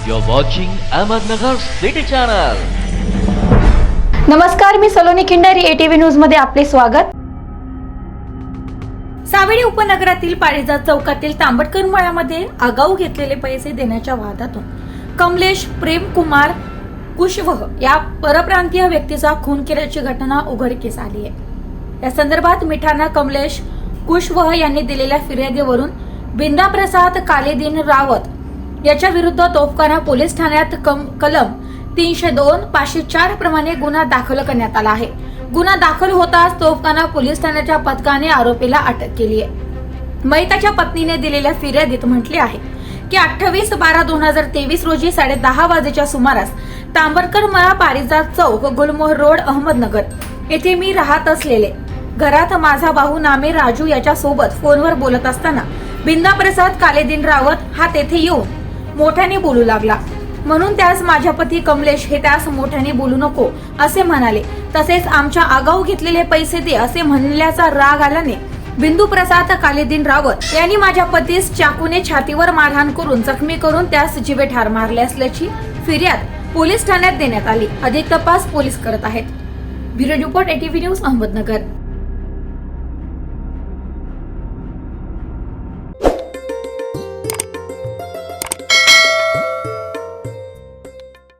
You're watching Ahmednagar City Channel. नमस्कार मी Saloni Khindari ATV न्यूजमध्ये आपले स्वागत सावेडी उपनगरातील पारिजात चौकातील तांबटकर मळ्यामध्ये आगाऊ घेतलेले पैसे देण्याच्या वादातून कमलेश प्रेमकुमार कुशवह या परप्रांतीय व्यक्तीचा खून केल्याची घटना उघडकीस आली आहे या संदर्भात मिठाना कमलेश कुशवह यांनी दिलेल्या फिर्यादीवरून बिंदा प्रसाद कालेदीन रावत याच्या विरुद्ध तोफखाना पोलीस ठाण्यात कम- कलम तीनशे दोन पाचशे चार प्रमाणे गुन्हा दाखल करण्यात आला आहे. गुन्हा दाखल होताच तोफखाना पोलीस ठाण्याच्या पथकाने आरोपीला अटक केली आहे. मैताच्या पत्नीने दिलेल्या फिर्यादीत म्हटले आहे की अठ्ठावीस बारा दोन हजार तेवीस रोजी साडे दहा वाजेच्या सुमारास तांबरकर मळा पारिजात चौक गुलमोहर रोड अहमदनगर येथे मी राहत असलेले घरात माझा भाऊ नामे राजू याच्या सोबत फोनवर बोलत असताना बिंदा प्रसाद कालेदीन रावत हा तेथे येऊन मोठ्याने बोलू लागला. म्हणून त्यास माझ्या पती कमलेश हे त्यास मोठ्याने बोलू नको असे म्हणाले. तसेच आमच्या आगाऊ घेतलेले पैसे दे असे म्हणल्याचा राग आल्याने बिंदू प्रसाद कालेदीन रावत यांनी माझ्या पतीस चाकूने छातीवर मारहाण करून जखमी करून त्यास जीवे ठार मारले असल्याची फिर्याद पोलीस ठाण्यात देण्यात आली. अधिक तपास पोलीस करत आहेत. Bureau report ATV news Ahmednagar.